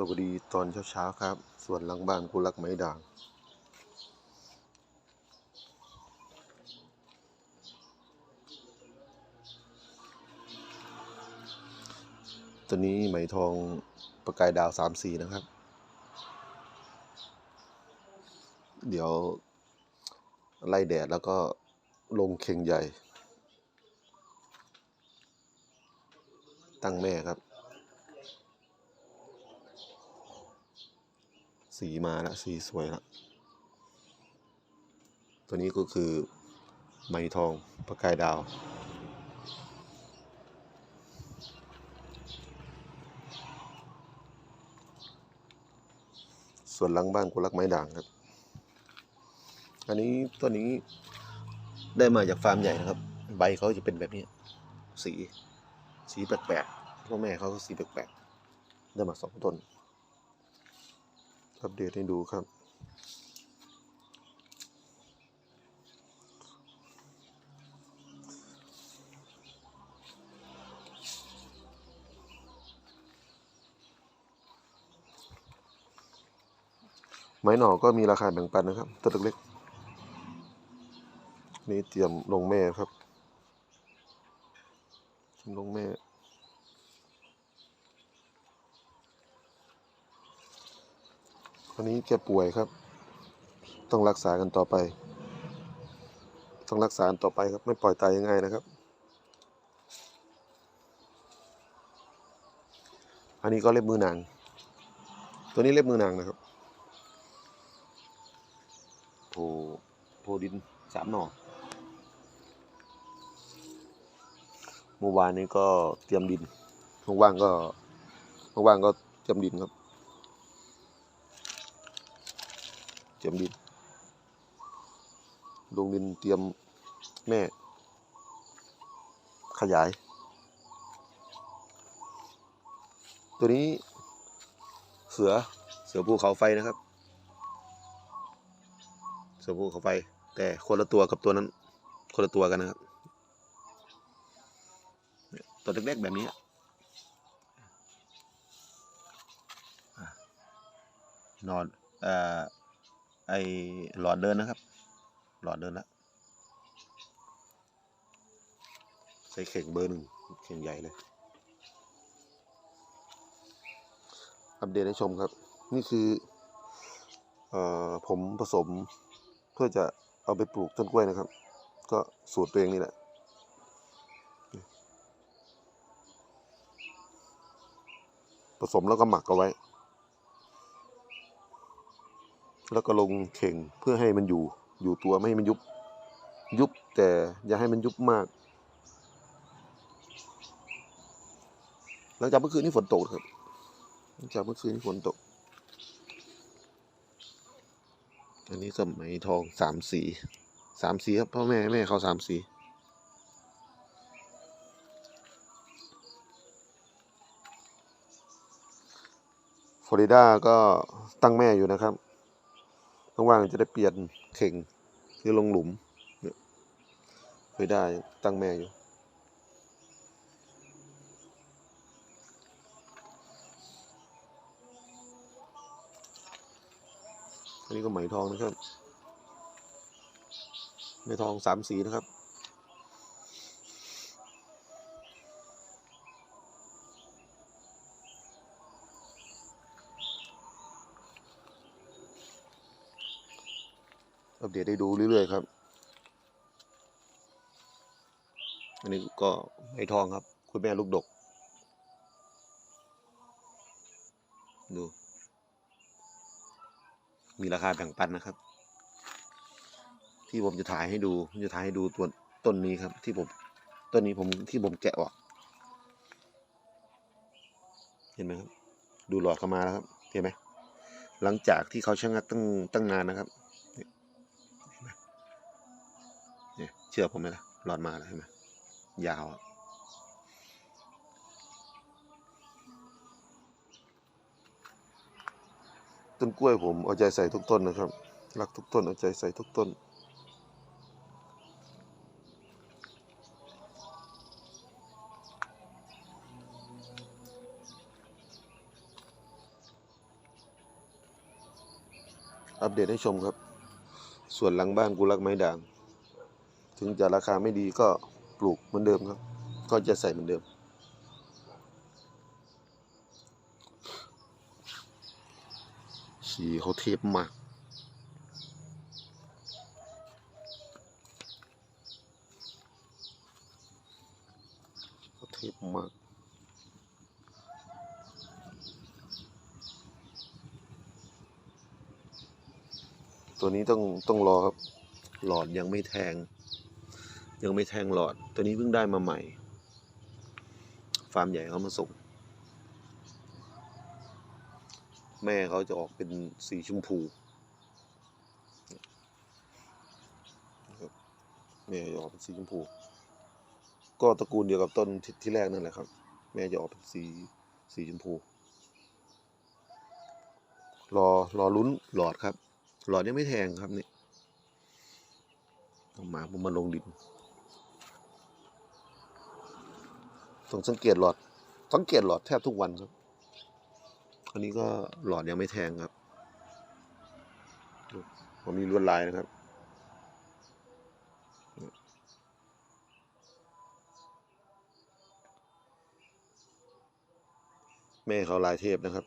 สวัสดีตอนเช้าๆครับ ส่วนหลังบ้านกูรักไม้ด่าง ตัวนี้ไหมทองประกายดาวสามสีนะครับ เดี๋ยวไล่แดดแล้วก็ลงเข่งใหญ่ ตั้งแม่ครับ สีมาล้วสีสวยล้วตัวนี้ก็คือไหมทองประกายดาวส่วนหลังบ้านกูรักไม้ด่างครับ อันนี้ตัวนี้ได้มาจากฟาร์มใหญ่นะครับ ใบเขาจะเป็นแบบนี้ สี สีแปลกๆพ่อแม่เขาก็สีแปลกๆได้มาสองต้น อัปเดตให้ดูครับ ไม้หน่อก็มีราคาแบ่งปันนะครับต้นเล็กๆนี่เตรียมลงแม่ครับลงแม่ อันนี้แกป่วยครับ ต้องรักษากันต่อไป ต้องรักษาต่อไปครับ ไม่ปล่อยตายง่ายๆนะครับ อันนี้ก็เล็บมือนางตัวนี้เล็บมือนางนะครับโพโพดินสามหน่อเมื่อวานนี้ก็เตรียมดินว่างๆก็ว่างๆก็เตรียมดินครับ เตรียมดิน ลงดินเตรียมแม่ ขยาย ตัวนี้เสือเสือภูเขาไฟนะครับ เสือภูเขาไฟ แต่คนละตัวกับตัวนั้น คนละตัวกันนะครับ ตัวเล็กๆแบบนี้นอนเอ่อ ไอหลอดเดินนะครับ หลอดเดินละใส่เข่งเบอร์หนึ่งเข่งใหญ่เลย อัปเดตให้ชมครับ นี่คือเอ่อผมผสมเพื่อจะเอาไปปลูกต้นกล้วยนะครับ ก็สูตรตัวเองนี่แหละผสมแล้วก็หมักเอาไว้ แล้วก็ลงเข่งเพื่อให้มันอยู่ อยู่ตัวไม่ให้มันยุบ ยุบแต่อย่าให้มันยุบมาก หลังจากเมื่อคืนนี้ฝนตกครับ หลังจากเมื่อคืนนี้ฝนตก อันนี้สมัยทองสามสีสามสีครับพ่อแม่แม่เขาสามสีฟลอริดาก็ตั้งแม่อยู่นะครับ ว่างๆจะได้เปลี่ยนเข่งหรือลงหลุมเนี่ยเคยได้ตั้งแม่อยู่อันนี้ก็ไหมทองนะครับไหมทองสามสีนะครับ อัปเดตให้ดูเรื่อยๆครับ อันนี้ก็ไหมทองครับ คุณแม่ลูกดก ดู มีราคาแบ่งปันนะครับ ที่ผมจะถ่ายให้ดูผมจะถ่ายให้ดูตัวต้นนี้ครับ ที่ผมต้นนี้ผมที่ผมแกะออก เห็นไหมครับ ดูหลอดเข้ามาแล้วครับ เห็นไหมหลังจากที่เขาชะงักตั้งตั้งนานนะครับ ชื่อผมไหมล่ะหลอดมาแล้วเห็นไหมยาวอะต้นกล้วยผมเอาใจใส่ทุกต้นนะครับ รักทุกต้นเอาใจใส่ทุกต้น อัปเดตให้ชมครับ ส่วนหลังบ้านกูรักไม้ด่าง ถึงจะราคาไม่ดีก็ปลูกเหมือนเดิมครับ ก็จะใส่เหมือนเดิม สีเขาเทปมากเขาเทปมากตัวนี้ต้องต้องรอครับ หลอดยังไม่แทง ยังไม่แทงหลอด ตัวนี้เพิ่งได้มาใหม่ ฟาร์มใหญ่เขามาส่ง แม่เขาจะออกเป็นสีชมพูแม่จะออกเป็นสีชมพู ก็ตระกูลเดียวกับต้นที่ที่แรกนั่นแหละครับ แม่จะออกเป็นสีสีชมพู รอรอลุ้นหลอดครับ หลอดยังไม่แทงครับนี่มาผมมาลงดิน ต้องสังเกตหลอด สังเกตหลอดแทบทุกวันครับ อันนี้ก็หลอดยังไม่แทงครับผมมีลวดลายนะครับ แม่เขาลายเทพนะครับ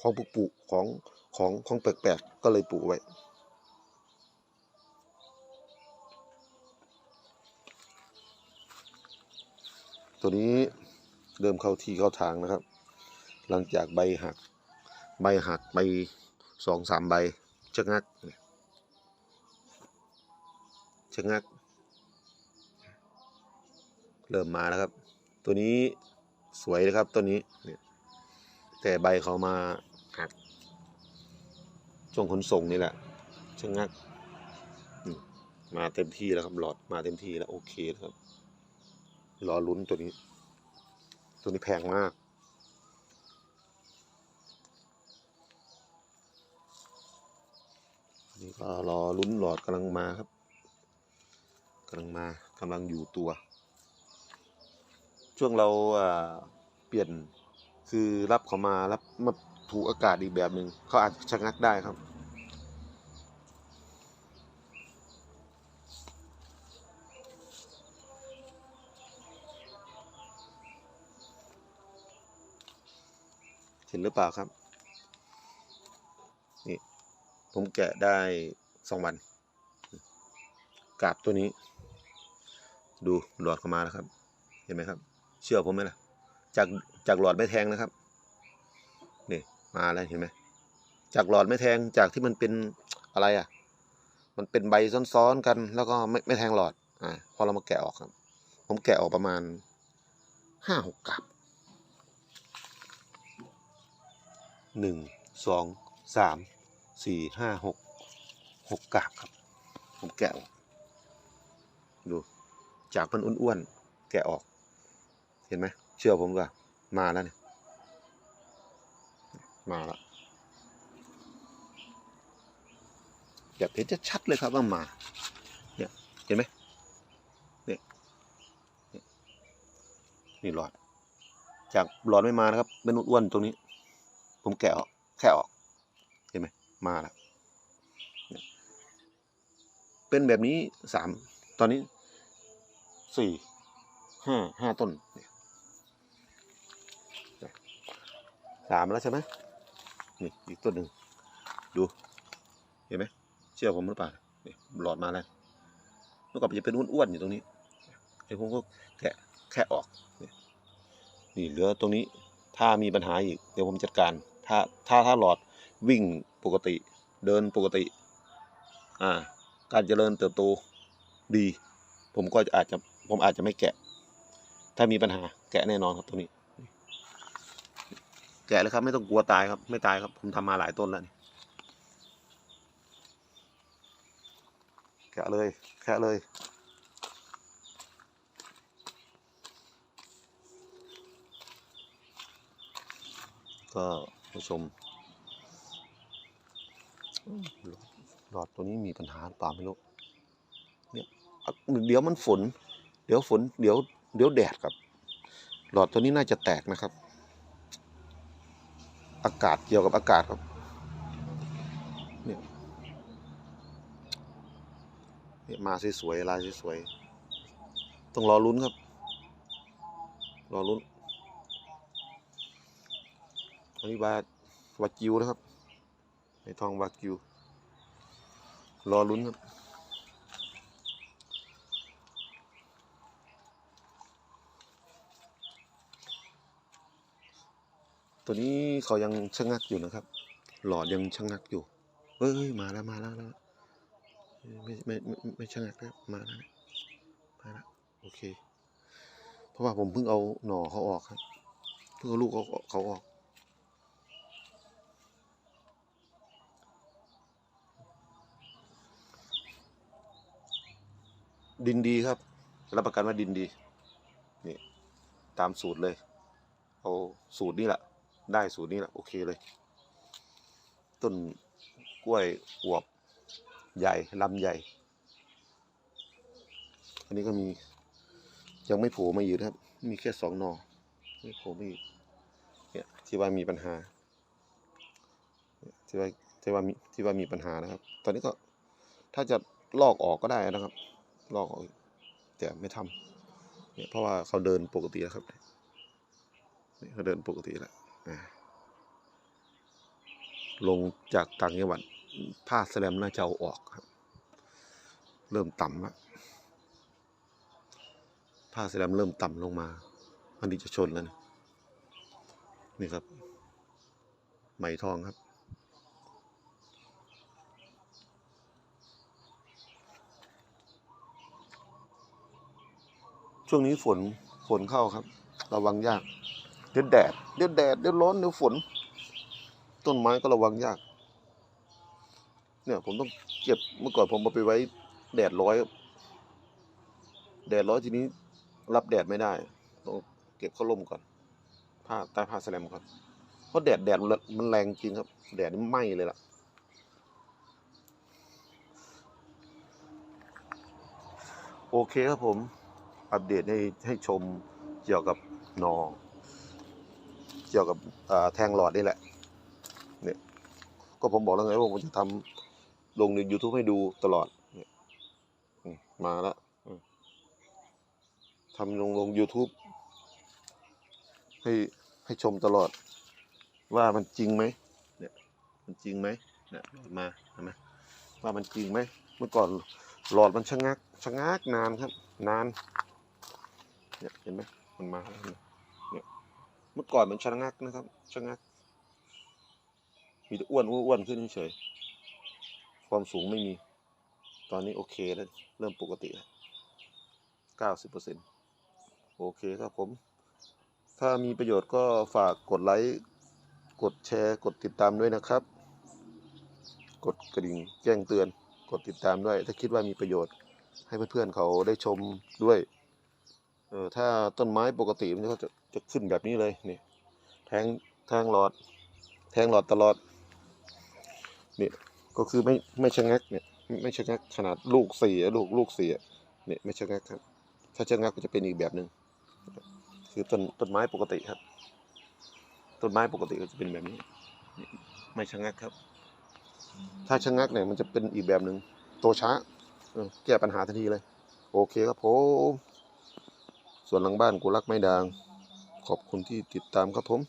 ของปลูกปลูกของของของแปลกๆก็เลยปลูกไว้ ตัวนี้เริ่มเข้าที่เข้าทางนะครับ หลังจากใบหัก ใบหักใบสองสามใบชะงักชะงัก เริ่มมาแล้วครับ ตัวนี้สวยนะครับตัวนี้เนี่ยแต่ใบเขามาหักช่วงขนส่งนี่แหละชะงัก มาเต็มที่แล้วครับหลอดมาเต็มที่แล้วโอเคครับ รอลุ้นตัวนี้ ตัวนี้แพงมาก นี่ก็รอลุ้นหลอดกำลังมาครับกำลังมากำลังอยู่ตัว ช่วงเราเปลี่ยนคือรับเขามารับมาถูกอากาศอีกแบบหนึ่งเขาอาจจะชะงักได้ครับ นหรือเปล่าครับ นี่ ผมแกะได้สองวัน กาบตัวนี้ ดูหลอดเข้ามาแล้วครับ เห็นไหมครับ เชื่อผมไหมล่ะ จากจากหลอดไม่แทงนะครับ นี่มาแล้วเห็นไหม จากหลอดไม่แทงจากที่มันเป็นอะไรอะ มันเป็นใบซ้อนๆกัน แล้วก็ไม่ไม่แทงหลอด อ่าพอเรามาแกะออกครับ ผมแกะออกประมาณห้าหกกาบ หนึ่งสองสามสี่ห้าหกหกกาบครับ ผมแกะออกดู จากมันอ้วนๆ แกะออก เห็นไหม เชื่อผมก่อนมาแล้วเนี่ย มาแล้วแบบเห็นจะชัดเลยครับว่ามา เนี่ย เห็นไหมเนี่ยเนี่ยนี่หลอด จากหลอดไม่มานะครับเป็นอ้วนๆตรงนี้ ผมแกะออกแค่ออก เห็นไหมมาแล้วเป็นแบบนี้สามตอนนี้สี่ห้าห้าต้นสามแล้วใช่ไหมนี่อีกต้นหนึ่งดูเห็นไหมเชื่อผมหรือเปล่านี่หลอดมาแล้วเมื่อก่อนจะเป็นอ้วนๆอยู่ตรงนี้ไอ้ผมก็แกะแค่ออกนี่เหลือตรงนี้ถ้ามีปัญหาอีก เดี๋ยวผมจัดการ ถ้าถ้าถ้าหลอดวิ่งปกติเดินปกติ อ่า การเจริญเติบโตดี ผมก็อาจจะผมอาจจะไม่แกะ ถ้ามีปัญหาแกะแน่นอนครับตรงนี้ แกะเลยครับ ไม่ต้องกลัวตายครับ ไม่ตายครับ ผมทำมาหลายต้นแล้วนี่แกะเลยแกะเลยก็ ผู้ชมหลอดตัวนี้มีปัญหาหรือเปล่าไม่รู้เนี่ยเดี๋ยวมันฝน เดี๋ยวฝน เดี๋ยว เดี๋ยวแดดครับ หลอดตัวนี้น่าจะแตกนะครับ อากาศเกี่ยวกับอากาศครับ เนี่ยเนี่ยมาสวยๆลายสวยๆต้องรอลุ้นครับ รอลุ้น อันนี้บาวากิวนะครับ ในทองวากิว รอลุ้นครับ ตัวนี้เขายังชะงักอยู่นะครับ หลอดยังชะงักอยู่ เอ้ย มาแล้วมาแล้วแล้วไม่ไม่ไม่ไม่ไม่ชะงักแล้วมาแล้วมาแล้วโอเค เพราะว่าผมเพิ่งเอาหน่อเขาออกครับ เพิ่งเอาลูกเขาเขาออก ดินดีครับ รับประกันว่าดินดี นี่ ตามสูตรเลย เอาสูตรนี้แหละ ได้สูตรนี้แหละ โอเคเลย ต้นกล้วยอวบ ใหญ่ลำใหญ่ อันนี้ก็มี ยังไม่โผล่มาอยู่นะครับ มีแค่สองนอ ไม่โผล่มาอีกเนี่ยที่ว่ามีปัญหาเนี่ยที่ว่าที่ว่ามีที่ว่ามีปัญหานะครับ ตอนนี้ก็ถ้าจะลอกออกก็ได้นะครับ ลอกออกแต่ไม่ทำเนี่ยเพราะว่าเขาเดินปกติแล้วครับเนี่ยเขาเดินปกติแล้วลงจากต่างจังหวัดผ้าแสลมน่าจะเอาออกครับ เริ่มต่ำแล้วผ้าแสลมเริ่มต่ำลงมา อันนี้จะชนแล้วนี่นี่ครับ ไหมทองครับ ช่วงนี้ฝนฝนเข้าครับ ระวังยาก เดี๋ยวแดดเดี๋ยวแดดเดี๋ยวร้อนเดี๋ยวฝน ต้นไม้ก็ระวังยาก เนี่ย ผมต้องเก็บเมื่อก่อนผมเอาไปไว้ แดดร้อยแดดร้อยทีนี้ รับแดดไม่ได้ต้องเก็บเข้าร่มก่อนผ้าใต้ผ้าแสลมก่อนเพราะแดดแดดมันมันแรงจริงครับ แดดนี่ไหม้เลยล่ะโอเคครับผม อัปเดตให้ให้ชมเกี่ยวกับนอเกี่ยวกับอ่าแทงหลอดนี่แหละเนี่ยก็ผมบอกแล้วไงว่าผมจะทำลงใน YouTube ให้ดูตลอดเนี่ยมาแล้วทำลงลง YouTube ให้ให้ชมตลอด ว่ามันจริงไหมเนี่ยมันจริงไหมเนี่ยมาเห็นไหมว่ามันจริงไหมเมื่อก่อนหลอดมันชะงักชะงักนานครับ นาน เนี่ยเห็นไหมมันมาแล้วเนี่ยเมื่อก่อนมันชะงักนะครับชะงัก มีแต่อ้วนอ้วนขึ้นเฉยความสูงไม่มี ตอนนี้โอเคแล้ว เริ่มปกติแล้วเก้าสิบเปอร์เซ็นโอเคครับผม ถ้ามีประโยชน์ก็ฝากกดไลค์ กดแชร์ กดติดตามด้วยนะครับ กดกระดิ่งแจ้งเตือน กดติดตามด้วย ถ้าคิดว่ามีประโยชน์ให้เพื่อนๆเขาได้ชมด้วย เออถ้าต้นไม้ปกติมันก็จะจะขึ้นแบบนี้เลยนี่แทงแทงหลอด แทงหลอดตลอดนี่ก็คือไม่ไม่ชะงักเนี่ยไม่ชะงักขนาดลูกสี่ลูกลูกสี่เนี่ยไม่ชะงักครับ ถ้าชะงักก็จะเป็นอีกแบบหนึ่งคือต้นต้นไม้ปกติครับ ต้นไม้ปกติก็จะเป็นแบบนี้ ไม่ชะงักครับ ถ้าชะงักเนี่ยมันจะเป็นอีกแบบหนึ่งโตช้าแก้ปัญหาทันทีเลย โอเคครับผม ส่วนหลังบ้านกูรักไม่ด่าง ขอบคุณที่ติดตามครับผม